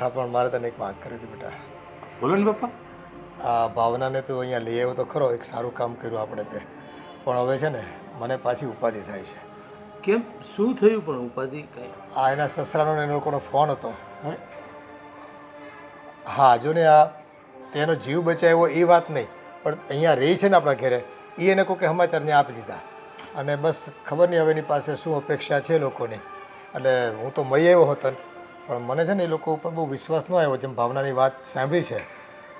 હા પણ મારે તને એક વાત કરવી હતી બેટા. બોલો ને પપ્પા. આ ભાવનાને તું અહીંયા લઈ આવ્યો તો ખરો એક સારું કામ કર્યું આપણે તે. પણ હવે છે ને મને પાછી ઉપાધિ થાય છે. કેમ? શું થયું પણ ઉપાધિ કઈ? આ એના સસરાનો ને એનો લોકોનો ફોન હતો. હા? જો ને આ તેનો જીવ બચાવ્યો એ વાત નહીં પણ અહીંયા રહી છે ને આપણા ઘરે એ એને કોઈ સમાચારને આપી દીધા. અને બસ ખબર નહીં હવે એની પાસે શું અપેક્ષા છે લોકોની. એટલે હું તો મળી આવ્યો હતો ને, પણ મને છે ને એ લોકો ઉપર બહુ વિશ્વાસ ન આવ્યો જેમ ભાવનાની વાત સાંભળી છે.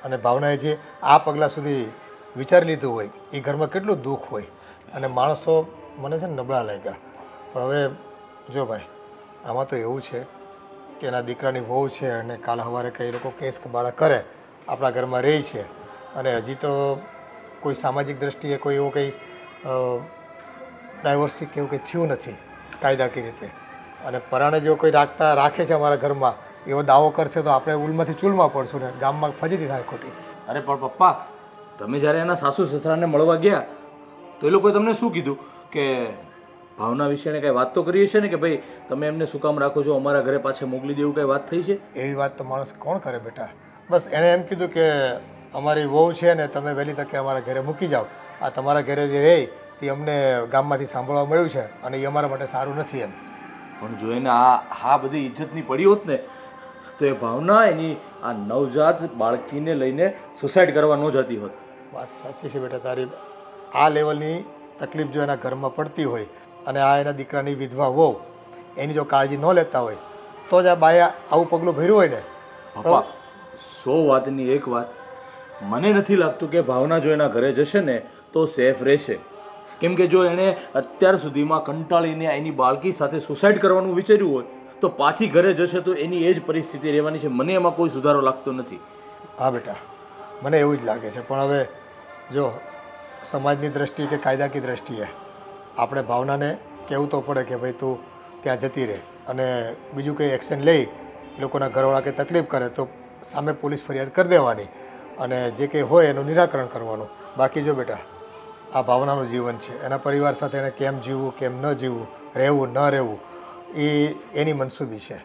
અને ભાવનાએ જે આ પગલાં સુધી વિચારી લીધું હોય, એ ઘરમાં કેટલું દુઃખ હોય, અને માણસો મને છે ને નબળા લાગ્યા. પણ હવે જો ભાઈ, આમાં તો એવું છે કે એના દીકરાની વહુ છે અને કાલ સવારે કંઈ લોકો કેસ કબાળા કરે, આપણા ઘરમાં રહે છે. અને હજી તો કોઈ સામાજિક દ્રષ્ટિએ કોઈ એવો કંઈ ડાયવર્સિક કે એવું કંઈ થયું નથી, કાયદાકીય રીતે. અને પરાણે જો કોઈ રાખતા રાખે છે અમારા ઘરમાં એવો દાવો કરશે તો આપણે ઉલમાંથી ચૂલમાં પડશું ને ગામમાં ફજીતી થાય ખોટી. અરે પણ પપ્પા તમે જ્યારે એના સાસુ સસરાને મળવા ગયા તો એ લોકોએ તમને શું કીધું? કે ભાવના વિશે કંઈ કાંઈ વાત તો કરી હશે ને કે ભાઈ તમે એમને શું કામ રાખો છો? અમારા ઘરે પાછે મોકલી દેવું કંઈ વાત થઈ છે? એવી વાત તો માણસ કોણ કરે બેટા? બસ એણે એમ કીધું કે અમારી વહુ છે ને તમે વહેલી તકે અમારા ઘરે મૂકી જાઓ. આ તમારા ઘરે જે રહે તે અમને ગામમાંથી સાંભળવા મળ્યું છે અને એ અમારા માટે સારું નથી એમ. પણ જો એને આ આ બધી ઇજ્જતની પડી હોત ને તો એ ભાવના એની આ નવજાત બાળકીને લઈને સુસાઇડ કરવા ન જતી હોત. વાત સાચી છે બેટા તારી. આ લેવલની તકલીફ જો એના ઘરમાં પડતી હોય અને આ એના દીકરાની વિધવા વહુ એની જો કાળજી ન લેતા હોય તો જ આ બાએ આવું પગલું ભર્યું હોય ને? પપ્પા સો વાતની એક વાત. મને નથી લાગતું કે ભાવના જો એના ઘરે જશે ને તો સેફ રહેશે. કેમ કે જો એણે અત્યાર સુધીમાં કંટાળીને એની બાળકી સાથે સુસાઇડ કરવાનું વિચાર્યું હોય, તો પાછી ઘરે જશે તો એની એ જ પરિસ્થિતિ રહેવાની છે. મને એમાં કોઈ સુધારો લાગતો નથી. હા બેટા, મને એવું જ લાગે છે. પણ હવે જો, સમાજની દ્રષ્ટિએ કે કાયદાકી દ્રષ્ટિએ આપણે ભાવનાને કહેવું તો પડે કે ભાઈ તું ત્યાં જતી રહે અને બીજું કંઈ એક્શન લઈ, એ લોકોના ઘરવાળા કંઈ તકલીફ કરે તો સામે પોલીસ ફરિયાદ કરી દેવાની અને જે કંઈ હોય એનું નિરાકરણ કરવાનું. બાકી જો બેટા આ ભાવનાનું જીવન છે. એના પરિવાર સાથે એણે કેમ જીવવું, કેમ ન જીવવું, રહેવું, ન રહેવું, એ એની મનસૂબી છે.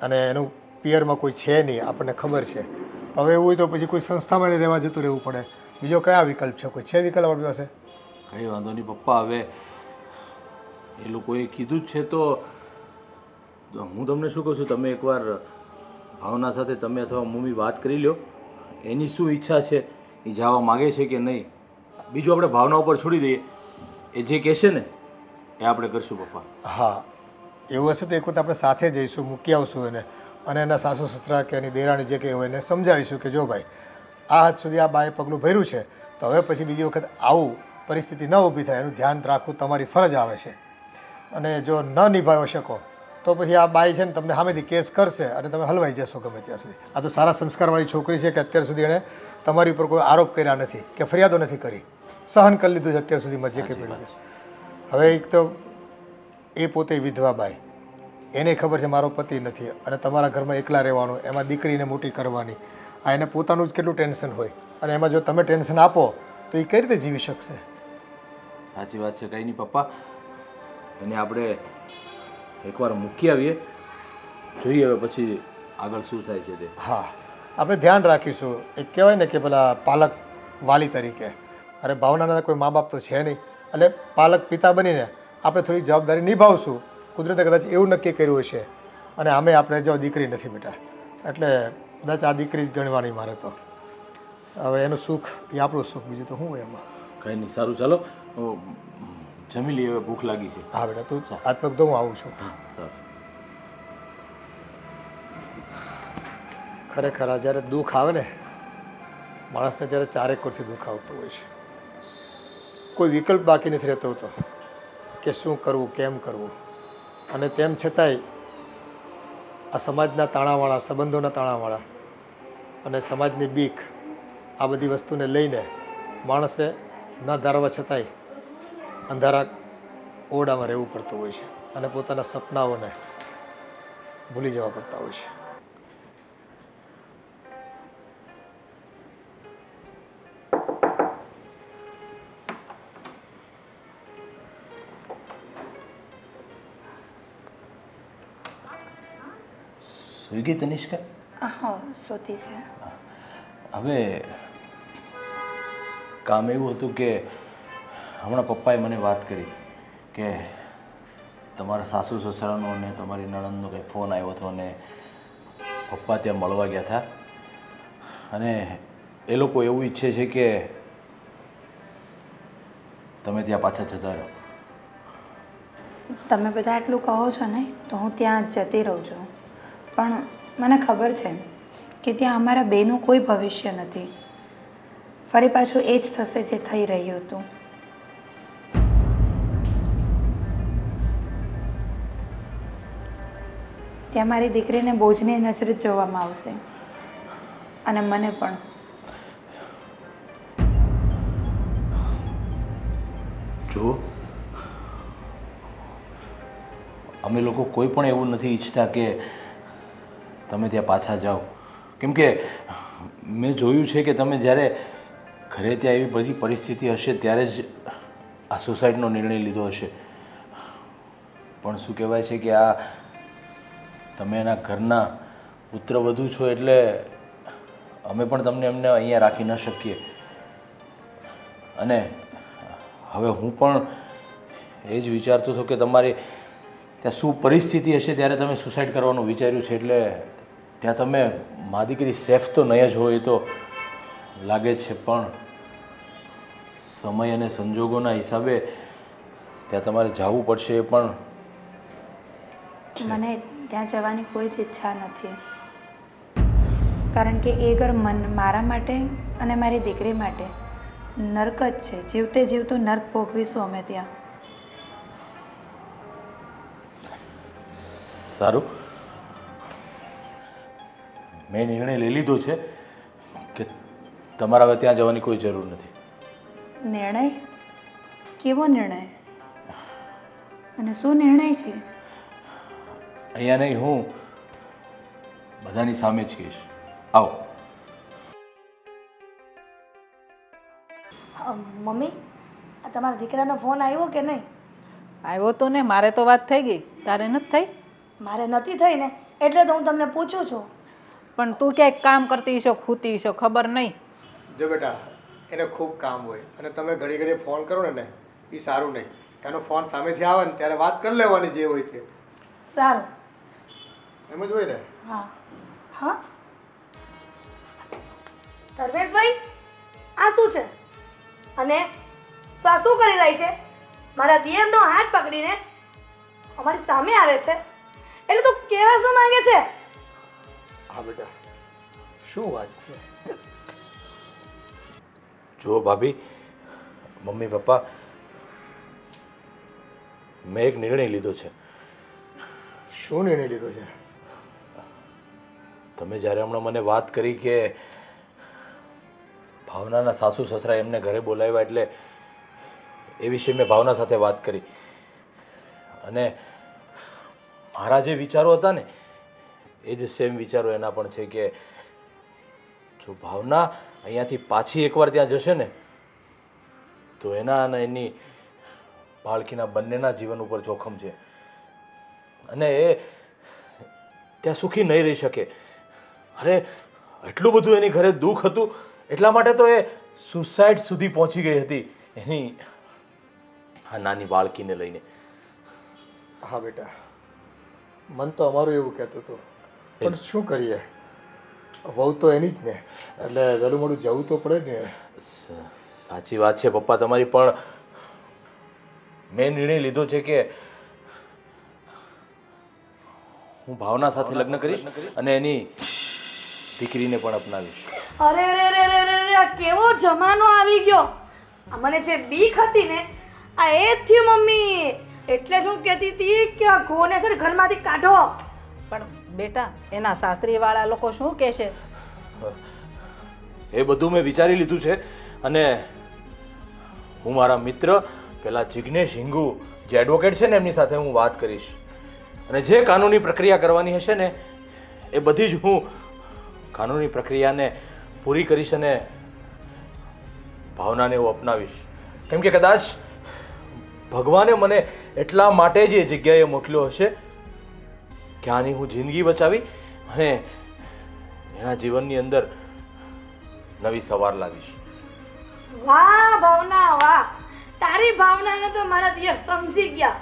અને એનું પિયરમાં કોઈ છે નહીં, આપણને ખબર છે. હવે એવું હોય તો પછી કોઈ સંસ્થામાં એને રહેવા જતું રહેવું પડે. બીજો કયા વિકલ્પ છે? કોઈ છે વિકલ્પ આપણી પાસે? કઈ વાંધો નહીં પપ્પા, હવે એ લોકોએ કીધું જ છે તો હું તમને શું કહું છું? તમે એકવાર ભાવના સાથે તમે અથવા મમ્મી વાત કરી લો. એની શું ઈચ્છા છે? એ જવા માગે છે કે નહીં? બીજું આપણે ભાવના ઉપર છોડી દઈએ. એ જે કહેશે ને, એ આપણે કરશું પપ્પા. હા, એવું હશે તો એક વખત આપણે સાથે જઈશું, મૂકી આવશું એને. અને એના સાસુ સસરા કે એની દેરાણી જે કંઈ હોય એને સમજાવીશું કે જો ભાઈ, આ હદ સુધી આ બાએ પગલું ભર્યું છે, તો હવે પછી બીજી વખત આવું પરિસ્થિતિ ન ઊભી થાય. એનું ધ્યાન રાખવું તમારી ફરજ આવે છે. અને જો ન નિભાવી શકો, તો પછી આ બાઈ છે ને તમને સામેથી કેસ કરશે અને તમે હલવાઈ જશો ગમે ત્યાં સુધી. આ તો સારા સંસ્કારવાળી છોકરી છે કે અત્યાર સુધી એણે તમારી ઉપર કોઈ આરોપ કર્યા નથી કે ફરિયાદો નથી કરી. સહન કરી લીધું છે અત્યાર સુધીમાં જે કંઈ પડ્યું છે. હવે એક તો એ પોતે વિધવા બાય એને ખબર છે મારો પતિ નથી અને તમારા ઘરમાં એકલા રહેવાનું એમાં દીકરીને મોટી કરવાની. આ એને પોતાનું જ કેટલું ટેન્શન હોય. અને એમાં જો તમે ટેન્શન આપો તો એ કઈ રીતે જીવી શકશે? સાચી વાત છે કંઈ નહીં પપ્પા. એને આપણે એકવાર મૂકી આવીએ. જોઈએ હવે પછી આગળ શું થાય છે તે. હા આપણે ધ્યાન રાખીશું. એક કહેવાય ને કે પેલા પાલક વાલી તરીકે. અરે ભાવનાના કોઈ મા બાપ તો છે નહીં. એટલે પાલક પિતા બનીને આપણે થોડી જવાબદારી નિભાવશું. કુદરતે કદાચ એવું નક્કી કર્યું હશે. અને આમે આપણે જો દીકરી નથી બેટા. એટલે કદાચ આ દીકરી જ ગણવાની મારે તો. હવે એનું સુખ એ આપણું સુખ બીજું તો શું હોય એમાં? કંઈ નહીં સારું ચાલો. જમી લઈએ હવે ભૂખ લાગી છે. હા બેટા તું હાથ પગ દો હું આવું છું. ખરેખર આ જ્યારે દુઃખ આવે ને માણસને ત્યારે ચારેક કોરથી દુઃખ આવતું હોય છે. કોઈ વિકલ્પ બાકી નથી રહેતો હતો કે શું કરવું, કેમ કરવું. અને તેમ છતાંય આ સમાજના તાણાવાળા, સંબંધોના તાણાવાળા અને સમાજની બીક આ બધી વસ્તુને લઈને માણસે ન ધારવા છતાંય અંધારા ઓરડામાં રહેવું પડતું હોય છે અને પોતાના સપનાઓને ભૂલી જવા પડતા હોય છે. સુઈ ગઈ તનિષ્કા હા સૂતી છે. હવે કામ એવું હતું કે હમણાં પપ્પાએ મને વાત કરી કે તમારા સાસુ સસરાનો અને તમારી નણંદનો કંઈ ફોન આવ્યો હતો અને પપ્પા ત્યાં મળવા ગયા હતા. અને એ લોકો એવું ઈચ્છે છે કે તમે ત્યાં પાછા જતા રહો. તમે બધા એટલું કહો છો ને તો હું ત્યાં જતી રહું છું. પણ મને ખબર છે કે ત્યાં અમારા બેનું કોઈ ભવિષ્ય નથી. ફરી પાછું એ જ થશે જે થઈ રહ્યું હતું. ત્યાં મારી દીકરીને બોજની નજરે જ જોવામાં આવશે. અને મને પણ. જો, અમે લોકો કોઈ પણ એવું નથી ઈચ્છતા કે તમે ત્યાં પાછા જાઓ. કેમ કે મેં જોયું છે કે તમે જ્યારે ઘરે ત્યાં એવી બધી પરિસ્થિતિ હશે, ત્યારે જ આ સુસાઇડનો નિર્ણય લીધો હશે. પણ શું કહેવાય છે કે આ તમે એના ઘરના પુત્ર વધુ છો એટલે અમે પણ તમને એમને અહીંયા રાખી ન શકીએ. અને હવે હું પણ એ જ વિચારતો હતો કે તમારી ત્યાં શું પરિસ્થિતિ હશે ત્યારે તમે સુસાઇડ કરવાનું વિચાર્યું છે એટલે ત્યાં તમે મા દીકરી સેફ તો નહીં જ હોય એ તો લાગે છે પણ સમય અને સંજોગોના હિસાબે ત્યાં તમારે જવું પડશે એ પણ મને ત્યાં જવાની કોઈ જ ઈચ્છા નથી. કારણ કે એ ઘર મન મારા માટે અને મારી દીકરી માટે નર્ક જ છે. જીવતે જીવતું નર્ક ભોગવીશું અમે ત્યાં. સારું. મેં નિર્ણય લઈ લીધો છે કે તમારા હવે ત્યાં જવાની કોઈ જરૂર નથી. નિર્ણય? કેવો નિર્ણય? અને શું નિર્ણય છે? અહીંયા નહીં હું બધાની સામે જ કહીશ. આવો. મમ્મી આ તમારા દીકરાનો ફોન આવ્યો કે નહીં? આવ્યો તો ને મારે તો વાત થઈ ગઈ. તારે નથી થઈ? મારે નથી થઈ ને એટલે તો હું તમને પૂછું છું. પણ તું ક્યાંક કામ કરતી છો ખૂતી છો ખબર નહીં. જો બેટા એને ખૂબ કામ હોય અને તમે ઘડી ઘડી ફોન કરો ને ને એ સારું નહીં. એનો ફોન સામેથી આવે ને ત્યારે વાત કરી લેવાની જે હોય તે. સારું. એમ જ હોય ને? હા. હા? ધર્મેશભાઈ આ શું છે? અને તો આ શું કરી રહી છે? મારા દિયરનો હાથ પકડીને અમારી સામે આવે છે. એટલે તું કેવા શું માંગે છે? હા બેટા શું વાત છે? જુઓ ભાભી મમ્મી પપ્પા મેં એક નિર્ણય લીધો છે. શું નિર્ણય લીધો છે? તમે જ્યારે હમણાં મને વાત કરી કે ભાવનાના સાસુ સસરા એમને ઘરે બોલાવ્યા એટલે એ વિશે મેં ભાવના સાથે વાત કરી. અને મારા જે વિચારો હતા ને એ જ સેમ વિચારો એના પણ છે કે જો ભાવના અહીંયાથી પાછી એકવાર ત્યાં જશે ને, તો એના અને એની બાળકીના બંનેના જીવન ઉપર જોખમ છે. અને એ ત્યાં સુખી નહીં રહી શકે. અરે, એટલું બધું એની ઘરે દુઃખ હતું, એટલા માટે તો એ સુસાઇડ સુધી પહોંચી ગઈ હતી, એની આ નાની બાળકીને લઈને. હા બેટા, મન તો અમારું એવું કહેતું હતું. પણ શું કરીએ? વહુ તો એની જ ને. એટલે વહેલું મોડું જવું તો પડે ને. સાચી વાત છે પપ્પા તમારી પણ મેં નિર્ણય લીધો છે કે હું ભાવના સાથે લગ્ન કરીશ અને એની દીકરીને પણ અપનાવીશ. અરે રે રે રે રે કેવો જમાનો આવી ગયો? આ મને જે બીક હતી ને આ એ થયું મમ્મી. એટલે જ હું કહેતી હતી કે આ ઘોને છે ઘરમાંથી કાઢો. પણ બેટા, એના સાસરીવાળા લોકો શું કહેશે? એ બધું મેં વિચારી લીધું છે અને હું મારા મિત્ર, પેલા જિગ્નેશ હિંગુ, જે એડવોકેટ છે ને એમની સાથે હું વાત કરીશ. અને જે કાનૂની પ્રક્રિયા કરવાની હશે ને, એ બધી જ હું કાનૂની પ્રક્રિયાને પૂરી કરીશ અને ભાવનાને હું અપનાવીશ. કેમ કે કદાચ ભગવાને મને એટલા માટે જ એ જગ્યાએ મોકલ્યો હશે કે આની હું જિંદગી બચાવી અને એના જીવનની અંદર નવી સવાર લાવીશ. વાહ ભાવના વાહ. તારી ભાવનાને તો મારા દિયર સમજી ગયા.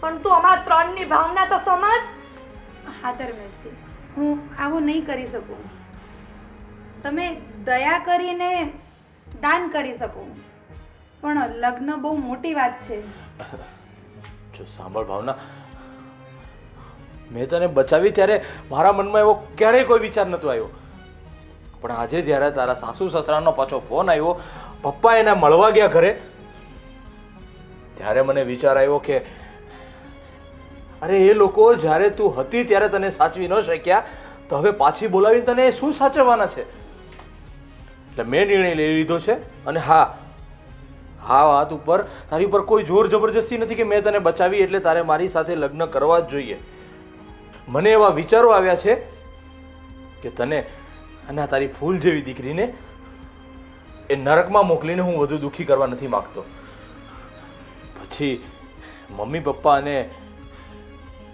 પણ તું અમારા ત્રણની ભાવના તો સમજ. હા ધર્મેશજી હું આવું નહીં કરી શકું. તમે દયા કરીને દાન કરી શકો. પણ લગ્ન બહુ મોટી વાત છે. જો સાંભળ ભાવના મેં તને બચાવી ત્યારે મારા મનમાં એવો ક્યારેય કોઈ વિચાર નહોતો આવ્યો. પણ આજે જ્યારે તારા સાસુ સસરાનો પાછો ફોન આવ્યો, પપ્પા એને મળવા ગયા ઘરે, ત્યારે મને વિચાર આવ્યો કે, અરે, એ લોકો જ્યારે તું હતી ત્યારે તને સાચવી ન શક્યા, તો હવે પાછી બોલાવીને તને શું સાચવવાના છે? એટલે મેં નિર્ણય લઈ લીધો છે અને હા હા વાત ઉપર, તારી ઉપર કોઈ જોર જબરજસ્તી નથી કે મેં તને બચાવી એટલે તારે મારી સાથે લગ્ન કરવા જ જોઈએ. મને એવા વિચારો આવ્યા છે કે તને અને તારી ફૂલ જેવી દીકરીને એ નરકમાં મોકલીને હું વધુ દુઃખી કરવા નથી માગતો. પછી મમ્મી, પપ્પા અને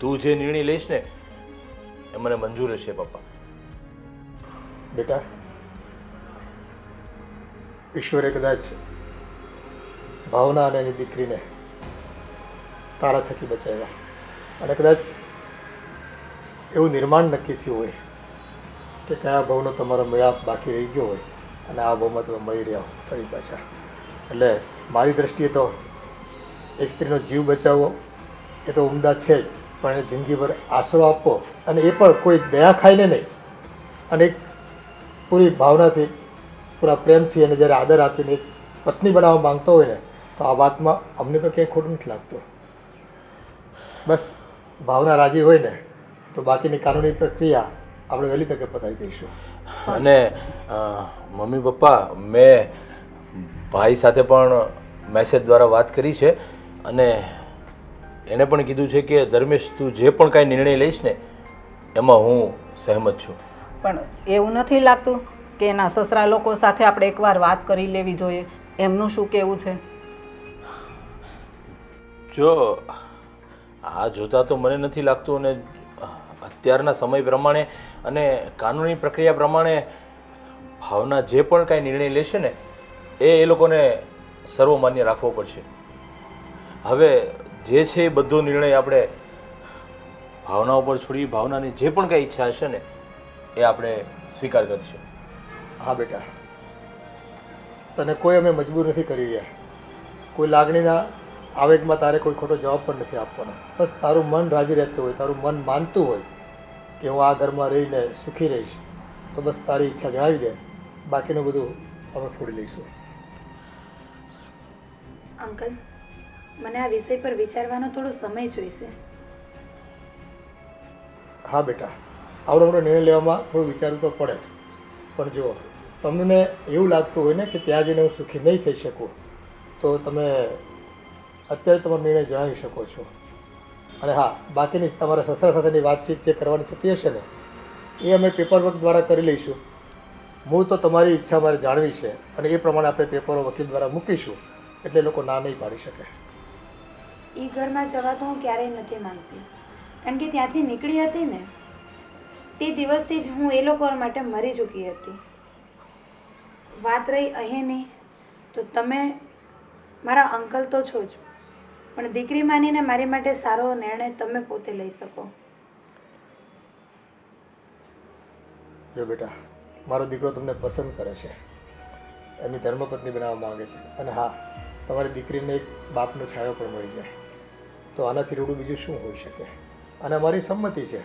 તું જે નિર્ણય લઈશ ને, એ મને મંજૂર હશે, પપ્પા. બેટા, ઈશ્વરે કદાચ ભાવના અને એની દીકરીને તારા થકી બચાવ્યા. અને કદાચ એવું નિર્માણ નક્કી થયું હોય કે કયા ભાવનો તમારો મેળાપ બાકી રહી ગયો હોય અને આ ભાવમાં તમે મળી રહ્યા હો ફરી પાછા. એટલે મારી દ્રષ્ટિએ તો એક સ્ત્રીનો જીવ બચાવવો એ તો ઉમદા છે જ, પણ એને જિંદગીભર આશરો આપવો અને એ પણ કોઈ દયા ખાઈને નહીં. અને એક પૂરી ભાવનાથી, પૂરા પ્રેમથી અને જ્યારે આદર આપીને એક પત્ની બનાવવા માંગતો હોય ને, તો આ વાતમાં અમને તો ક્યાંય ખોટું નથી લાગતું. બસ, ભાવના રાજી હોય ને તો બાકીની કાનૂની પ્રક્રિયા આપણે વહેલી તકે પતાવી દઈશું. અને મમ્મી પપ્પા મેં ભાઈ સાથે પણ મેસેજ દ્વારા વાત કરી છે અને એણે પણ કીધું છે કે ધર્મેશ તું જે પણ કાંઈ નિર્ણય લઈશ ને એમાં હું સહેમત છું. પણ એવું નથી લાગતું કે એના સસરા લોકો સાથે આપણે એકવાર વાત કરી લેવી જોઈએ. એમનું શું કહેવું છે? જો આ જોતા તો મને નથી લાગતું અને અત્યારના સમય પ્રમાણે અને કાનૂની પ્રક્રિયા પ્રમાણે ભાવના જે પણ કાંઈ નિર્ણય લેશે ને, એ એ લોકોને સર્વમાન્ય રાખવો પડશે. હવે જે છે એ બધો નિર્ણય આપણે ભાવના ઉપર છોડી ભાવનાની જે પણ કાંઈ ઈચ્છા હશે ને, એ આપણે સ્વીકાર કરીશું. હા બેટા. તને કોઈ અમે મજબૂર નથી કરી રહ્યા. કોઈ લાગણીના આવેગમાં તારે કોઈ ખોટો જવાબ પણ નથી આપવાનો. બસ તારું મન રાજી રહેતું હોય તારું મન માનતું હોય કે હું આ ઘરમાં રહીને સુખી રહીશ તો બસ તારી ઈચ્છા જણાવી દે. બાકીનું બધું અમે ફોડી લઈશું. અંકલ મને આ વિષય પર વિચારવાનો થોડો સમય જોઈશે. હા બેટા આવડો મોટો નિર્ણય લેવામાં થોડું વિચારવું તો પડે. પણ જુઓ તમને એવું લાગતું હોય ને કે ત્યાં જઈને હું સુખી નહીં થઈ શકું તો તમે અત્યારે તમારો નિર્ણય જણાવી શકો છો. અને હા, બાકીની તમારા સસરા સાથેની વાતચીત જે કરવાની થતી હશે ને, એ અમે પેપર વર્ક દ્વારા કરી લઈશું. મૂળ તો તમારી ઈચ્છા મારે જાણવી છે અને એ પ્રમાણે આપણે પેપરો વકીલ દ્વારા મૂકીશું, એટલે લોકો ના નહીં પાડી શકે. એ ઘરમાં જવા તો હું ક્યારેય નથી માંગતી. કારણ કે ત્યાંથી નીકળી હતી ને, તે દિવસથી જ હું એ લોકો માટે મરી ચૂકી હતી. વાત રહી અહીંની તો તમે મારા અંકલ તો છો જ. પણ દીકરી માનીને મારી માટે સારો નિર્ણય તમે પોતે લઈ શકો. જો બેટા મારો દીકરો તમને પસંદ કરે છે એની ધર્મપત્ની બનાવવા માંગે છે અને હા તમારી દીકરીને એક બાપનો છાયો પણ મળી જાય તો આનાથી રૂડું બીજું શું હોઈ શકે? અને અમારી સંમતિ છે.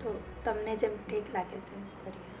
તો તમને જેમ ઠીક લાગે તેમ કરીએ.